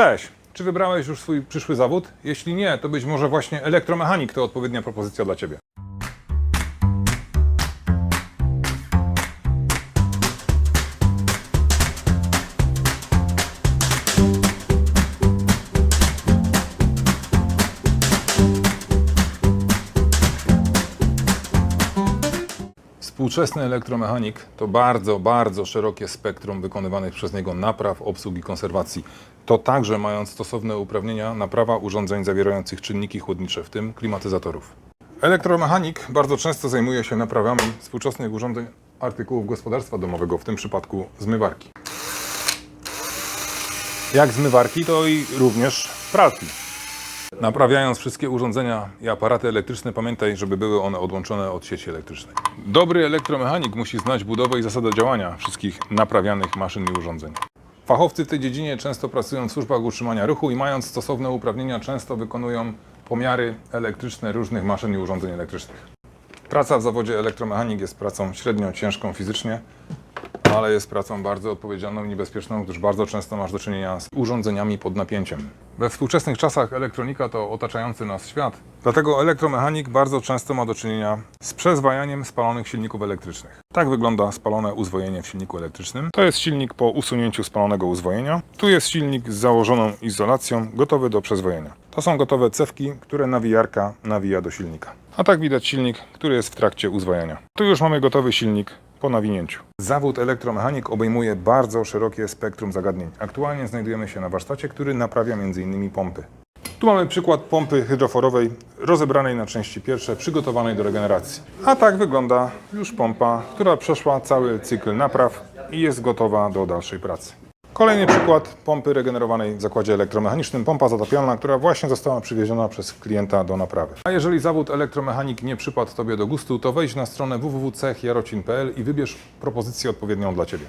Cześć! Czy wybrałeś już swój przyszły zawód? Jeśli nie, to być może właśnie elektromechanik to odpowiednia propozycja dla Ciebie. Współczesny elektromechanik to bardzo, bardzo szerokie spektrum wykonywanych przez niego napraw, obsług i konserwacji. To także mając stosowne uprawnienia naprawa urządzeń zawierających czynniki chłodnicze, w tym klimatyzatorów. Elektromechanik bardzo często zajmuje się naprawami współczesnych urządzeń artykułów gospodarstwa domowego, w tym przypadku zmywarki. Jak zmywarki, to i również pralki. Naprawiając wszystkie urządzenia i aparaty elektryczne, pamiętaj, żeby były one odłączone od sieci elektrycznej. Dobry elektromechanik musi znać budowę i zasadę działania wszystkich naprawianych maszyn i urządzeń. Fachowcy w tej dziedzinie często pracują w służbach utrzymania ruchu i mając stosowne uprawnienia często wykonują pomiary elektryczne różnych maszyn i urządzeń elektrycznych. Praca w zawodzie elektromechanik jest pracą średnio ciężką fizycznie, ale jest pracą bardzo odpowiedzialną i niebezpieczną, gdyż bardzo często masz do czynienia z urządzeniami pod napięciem. We współczesnych czasach elektronika to otaczający nas świat, dlatego elektromechanik bardzo często ma do czynienia z przezwajaniem spalonych silników elektrycznych. Tak wygląda spalone uzwojenie w silniku elektrycznym. To jest silnik po usunięciu spalonego uzwojenia. Tu jest silnik z założoną izolacją, gotowy do przezwojenia. To są gotowe cewki, które nawijarka nawija do silnika. A tak widać silnik, który jest w trakcie uzwajania. Tu już mamy gotowy silnik po nawinięciu. Zawód elektromechanik obejmuje bardzo szerokie spektrum zagadnień. Aktualnie znajdujemy się na warsztacie, który naprawia m.in. pompy. Tu mamy przykład pompy hydroforowej rozebranej na części pierwsze, przygotowanej do regeneracji. A tak wygląda już pompa, która przeszła cały cykl napraw i jest gotowa do dalszej pracy. Kolejny przykład pompy regenerowanej w zakładzie elektromechanicznym, pompa zatapialna, która właśnie została przywieziona przez klienta do naprawy. A jeżeli zawód elektromechanik nie przypadł Tobie do gustu, to wejdź na stronę www.cechjarocin.pl i wybierz propozycję odpowiednią dla Ciebie.